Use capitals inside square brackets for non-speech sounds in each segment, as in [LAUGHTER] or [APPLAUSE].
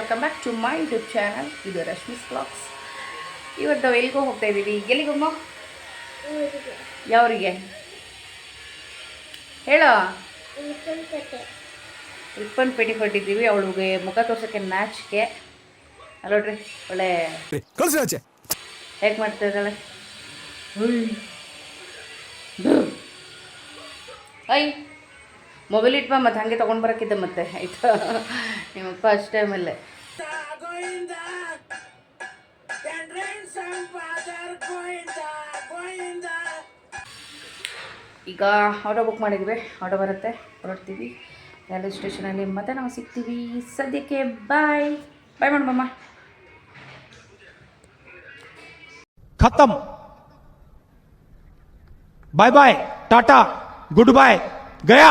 Welcome back to my YouTube channel ಇದು Rashmi's blogs ಇವತ್ತು ನಾವು ಎಲ್ಲಿಗೋ ಹೋಗ್ತಾ ಇದ್ದೀವಿ ಎಲ್ಲಿಗೊಮ್ಮ? ಯಾವ್ರಿಗೆ? ಹೇಳೋ? ರಿಪ್ಪನ್ ಪೇಟೆ ಹೊರಟಿದ್ದೀವಿ. ಅವಳಿಗೆ ಮುಖ ತೋರ್ಸೋಕ್ಕೆ ಮ್ಯಾಚ್ಗೆ ಅಲ್ಲ ನೋಡ್ರಿ ಒಳ್ಳೆ ಹೇಗೆ ಮಾಡ್ತಾ ಇದ್ದಾಳೆ ಐ ಮೊಬೈಲ್ ಇಟ್ಬಾ ಮತ್ತೆ ಹಾಗೆ ತೊಗೊಂಡು ಬರೋಕ್ಕಿದ್ದೆ ಮತ್ತೆ ಆಯಿತಾ? ಫಸ್ಟ್ ಅಷ್ಟೇ ಟೈಮಲ್ಲೇ ಈಗ ಆಟೋ ಬುಕ್ ಮಾಡಿದ್ವಿ ಆಟೋ ಬರುತ್ತೆ ಹೊರಡ್ತೀವಿ. ರೈಲ್ವೆ ಸ್ಟೇಷನಲ್ಲಿ ಮತ್ತೆ ನಾವು ಸಿಗ್ತೀವಿ. ಸದ್ಯಕ್ಕೆ ಬಾಯ್ ಬಾಯ್ ಮಾಡಮ್ಮ ಖತಮ್. Bye bye tata good bye Gaya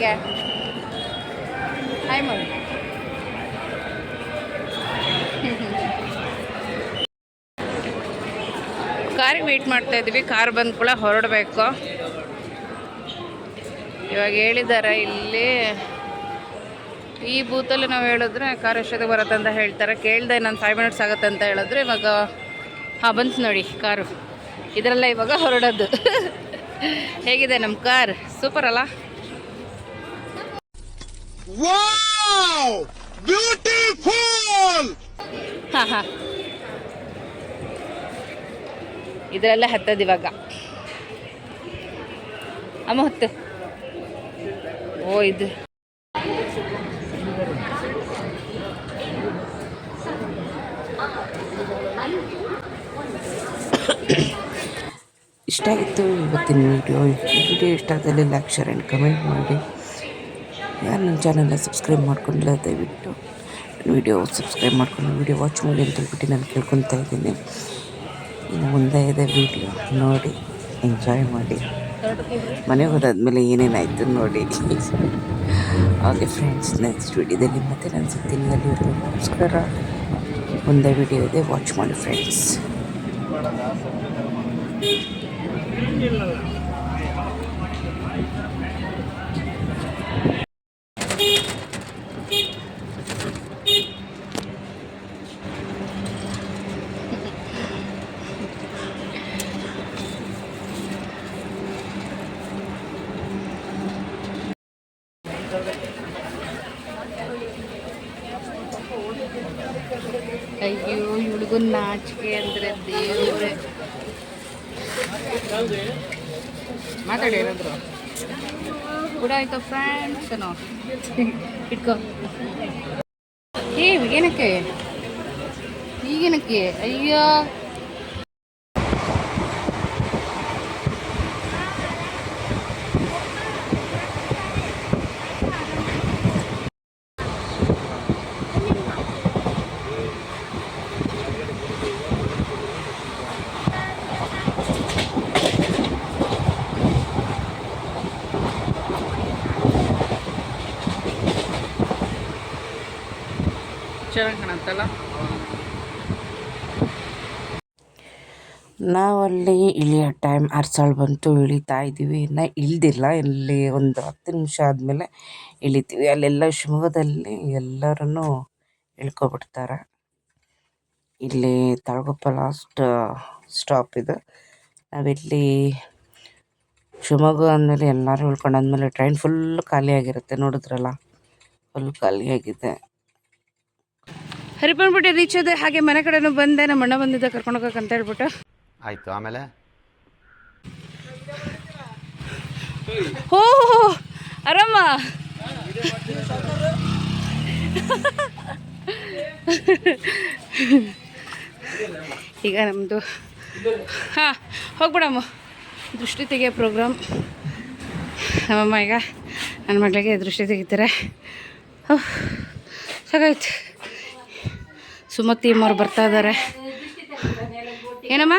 ನಾಚ್ಕೊಂಡಿದ್ದಕ್ಕೆ ಹಾಯ್ ಮಾಡಿ ಕಾರಿಗೆ ವೆಯ್ಟ್ ಮಾಡ್ತಾ ಇದ್ವಿ ಕಾರ್ ಬಂದ ಕೂಡ ಹೊರಡಬೇಕು. ಇವಾಗ ಹೇಳಿದ್ದಾರೆ ಇಲ್ಲಿ ಈ ಬೂತಲ್ಲಿ ನಾವು ಹೇಳಿದ್ರೆ ಕಾರ್ ಎಷ್ಟೊತ್ತಿಗೆ ಬರುತ್ತೆ ಅಂತ ಹೇಳ್ತಾರೆ. ಕೇಳಿದೆ ನಾನು ಫೈವ್ ಮಿನಿಟ್ಸ್ ಆಗುತ್ತೆ ಅಂತ ಹೇಳಿದ್ರೆ ಇವಾಗ, ಹಾಂ ಬಂತು ನೋಡಿ ಕಾರು. ಇದರಲ್ಲ ಇವಾಗ ಹೊರಡೋದು. [LAUGHS] ಹೇಗಿದೆ ನಮ್ಮ ಕಾರ್? ಸೂಪರ್ ಅಲ್ಲ? ಹಾಂ ಹಾಂ. ಇದರಲ್ಲ ಹತ್ತದ ಇವಾಗ. ಅಮ್ಮ ಹೊತ್ತು. ಓ ಇದು. ಇಷ್ಟ ಆಗಿತ್ತು ಇವತ್ತಿನ ವಿಡಿಯೋ ವಿಡಿಯೋ ಇಷ್ಟ ಆದಲ್ಲಿ ಲೈಕ್ ಶೇರ್ ಆ್ಯಂಡ್ ಕಮೆಂಟ್ ಮಾಡಿ. ಯಾರು ನನ್ನ ಚಾನಲ್ನ ಸಬ್ಸ್ಕ್ರೈಬ್ ಮಾಡ್ಕೊಂಡಿಲ್ಲ, ದಯವಿಟ್ಟು ವಿಡಿಯೋ ಸಬ್ಸ್ಕ್ರೈಬ್ ಮಾಡ್ಕೊಂಡು, ವಿಡಿಯೋ ವಾಚ್ ಮಾಡಿ ಅಂತ ಹೇಳ್ಬಿಟ್ಟು ನಾನು ಕೇಳ್ಕೊತಾ ಇದ್ದೀನಿ. ಮುಂದೆ ಇದೆ ವಿಡಿಯೋ, ನೋಡಿ ಎಂಜಾಯ್ ಮಾಡಿ. ಮನೆಗೆ ಹೋದಾದ್ಮೇಲೆ ಏನೇನಾಯಿತು ನೋಡಿ. ಓಕೆ ಫ್ರೆಂಡ್ಸ್ ನೆಕ್ಸ್ಟ್ ವಿಡಿಯೋದಲ್ಲಿ ಮತ್ತೆ ನಾನು ಸಿಗ್ತೀನಿ ಅಲ್ಲಿವರೆಗೂ ನಮಸ್ಕಾರ. ಮುಂದೆ ವಿಡಿಯೋ ಇದೆ ವಾಚ್ ಮಾಡಿ ಫ್ರೆಂಡ್ಸ್ ಅಯ್ಯೋ, ಇವಳಿಗೂ ನಾಚಿಕೆ ಅಂದರೆ ದೇವ್ರೆ. ಮಾತಾಡಿ ಏನಾದ್ರು. ಕೂಡ ಆಯ್ತು ಫ್ರೆಂಡ್ಸ್ ಏನೋ ಇಟ್ಕೋ. ಏ ಏನಕ್ಕೆ? ಈಗೇನಕ್ಕೆ? ಅಯ್ಯೋ. ನಾವಲ್ಲಿ ಇಳಿಯೋ ಟೈಮ್ ಅರ್ಸಾಳು ಬಂತು, ಇಳಿತಾ ಇದ್ದೀವಿ. ಇನ್ನು ಇಳ್ದಿಲ್ಲ. ಇಲ್ಲಿ ಒಂದು ಹತ್ತು ನಿಮಿಷ ಆದಮೇಲೆ ಇಳಿತೀವಿ. ಅಲ್ಲೆಲ್ಲ ಶಿವಮೊಗ್ಗದಲ್ಲಿ ಎಲ್ಲರೂ ಇಳ್ಕೊಬಿಡ್ತಾರೆ. ಇಲ್ಲಿ ತಾಳಗೊಪ್ಪ ಲಾಸ್ಟ್ ಸ್ಟಾಪ್ ಇದು. ನಾವಿಲ್ಲಿ ಶಿವಮೊಗ್ಗ ಅಂದಮೇಲೆ ಎಲ್ಲರೂ ಇಳ್ಕೊಂಡಾದ್ಮೇಲೆ ಟ್ರೈನ್ ಫುಲ್ ಖಾಲಿಯಾಗಿರುತ್ತೆ. ನೋಡಿದ್ರಲ್ಲ? ಫುಲ್ ಖಾಲಿಯಾಗಿದೆ. ಹರಿಪನ್ಬಿಟ್ಟು ರೀಚ್ ಆದೆ ಹಾಗೆ ಮನೆ ಕಡೆನೂ ಬಂದೆ ನಮ್ಮ ಅಣ್ಣ ಬಂದಿದ್ದ ಕರ್ಕೊಂಡು ಹೋಗಕ್ಕಂತ ಹೇಳ್ಬಿಟ್ಟು. ಆಯಿತು ಆಮೇಲೆ? ಹೋ ಆರಾಮ? ಈಗ ನಮ್ಮದು ಹಾಂ ಹೋಗ್ಬಿಡಮ್ಮ. ದೃಷ್ಟಿ ತೆಗೆಯೋ ಪ್ರೋಗ್ರಾಮ್. ನಮ್ಮಮ್ಮ ಈಗ ನನ್ನ ಮಗಳಿಗೆ ದೃಷ್ಟಿ ತೆಗಿತಾರೆ. ಸಾಕಾಯ್ತು ಸುಮತಿ ಅಮ್ಮವ್ರು ಬರ್ತಾ ಇದ್ದಾರೆ ಏನಮ್ಮ?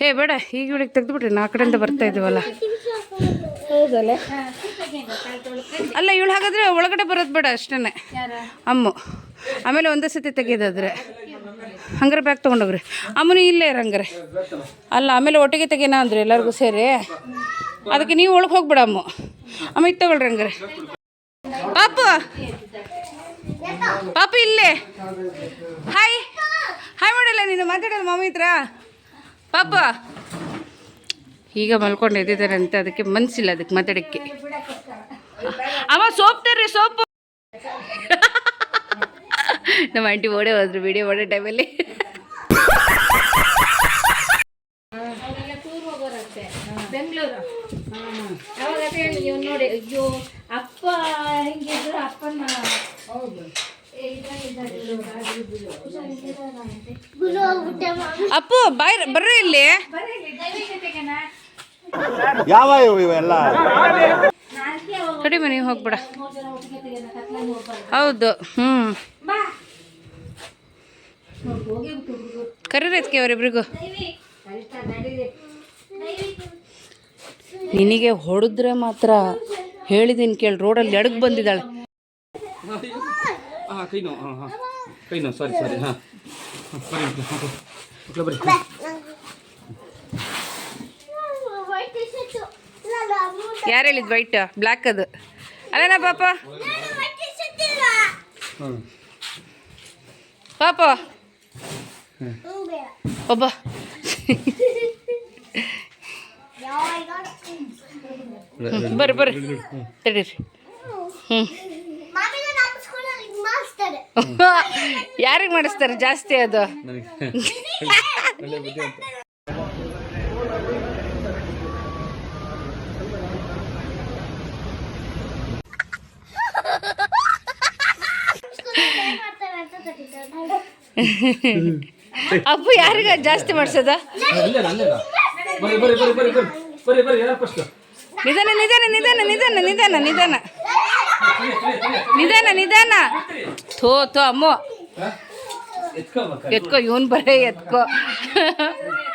ಹೇ ಬೇಡ ಈಗ ಇವಳಿಗೆ ತೆಗೆದುಬಿಟ್ರಿ ನಾ ಕಡೆಯಿಂದ ಬರ್ತಾ ಇದ್ದೀವಲ್ಲ. ಹೌದಲ್ಲ? ಅಲ್ಲ ಇವಳು ಹಾಗಾದ್ರೆ ಒಳಗಡೆ ಬರೋದು ಬೇಡ ಅಷ್ಟೇ ಅಮ್ಮ ಆಮೇಲೆ ಒಂದೇ ಸತಿ ತೆಗೆಯೋದಾದ್ರೆ ಹಂಗಾರೆ ಬ್ಯಾಗ್ ತೊಗೊಂಡೋಗ್ರಿ. ಅಮ್ಮನು ಇಲ್ಲೇ ಇರ ಹಂಗಾರೆ. ಅಲ್ಲ ಆಮೇಲೆ ಒಟ್ಟಿಗೆ ತೆಗೆಯೋಣ ಅಂದ್ರೆ ಎಲ್ಲರಿಗೂ ಸೇರಿ? ಅದಕ್ಕೆ ನೀವು ಒಳಗೆ ಹೋಗ್ಬೇಡ ಅಮ್ಮ. ಅಮ್ಮ ಇದು ತಗೊಳ್ರಿ ಹಂಗಾರೆ. ಪಾಪು! ಪಾಪು ಇಲ್ಲೇ. ಹಾಯ್ ಹಾಯ್ ಮಾಡಲ್ಲ ನೀನು ಮಾತಾಡೋದು ಮಮ್ಮಿ ಹತ್ರ? ಪಾಪ. ಈಗ ಮಲ್ಕೊಂಡು ಅಂತ ಅದಕ್ಕೆ ಮನ್ಸಿಲ್ಲ ಅದಕ್ಕೆ ಮಾತಾಡಕ್ಕೆ. ಅವ ಸೋಪ್ ತರ್ರಿ ಸೋಪು. ನಮ್ಮ ಆಂಟಿ ಓಡೇ ಹೋದ್ರು ವಿಡಿಯೋ ಮಾಡೋ ಟೈಮಲ್ಲಿ ಬೆಂಗ್ಳೂರು. ಅಯ್ಯೋ, ಅಪ್ಪ ಹೆಂಗಿದ್ರು ಅಪ್ಪನ ಹೌದು ಅಪ್ಪು ಬಾಯ್ ಬರ್ರಿ ಇಲ್ಲಿ. ಯಾವ ಇವು ಇವೆಲ್ಲ? ಕಡಿಮೆ ನೀವು ಹೋಗ್ಬಿಡ. ಹೌದು ಹ್ಮ್. ಕರೀರೈತ್ಕೆ ಅವರಿಬ್ರಿಗೂ. ನಿನಗೆ ಹೊಡೆದ್ರೆ ಮಾತ್ರ ಹೇಳಿದ್ದೀನಿ ಕೇಳಿ ರೋಡಲ್ಲಿ ಎಡಗ್ ಬಂದಿದ್ದಾಳೆ. ಕೈ ನೋವು ಸಾರಿ ಸಾರಿ ಹಾಂ. ಬರೀ ಮಕ್ಕಳು ಬರೀ. ಯಾರು ಹೇಳಿದ್ ವೈಟ್ ಬ್ಲ್ಯಾಕ್ ಅದು. ಅಲ್ಲೇನಾ ಪಾಪ. ಹ್ಞೂ ಪಾಪ. ಒಬ್ಬ. ಬರ್ರಿ ಬರ್ರಿ ತಡೀರಿ. ಹ್ಞೂ [LAUGHS] ಯಾರಿಗೆ ಮಾಡಿಸ್ತಾರೆ ಜಾಸ್ತಿ ಅದು? ಅಪ್ಪು ಯಾರಿಗ ಜಾಸ್ತಿ ಮಾಡ್ಸೋದ? ನಿಧಾನ ನಿಧಾನ ನಿಧಾನ ನಿಧಾನ ನಿಧಾನ ನಿಧಾನ. ನಿಧಾನ ನಿಧಾನ. ಥೋ ಥೋ ಅಮ್ಮೋ. ಎತ್ಕೋ ಇವನ್ ಬರೇ ಎತ್ಕೋ.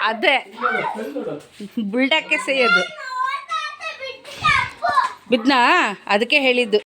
ಅದೇ. ಬುಲ್ಡಾಕೆ ಸೇಯೋದು. ಬಿದ್ನಾ? ಅದಕ್ಕೆ ಹೇಳಿದ್ದು.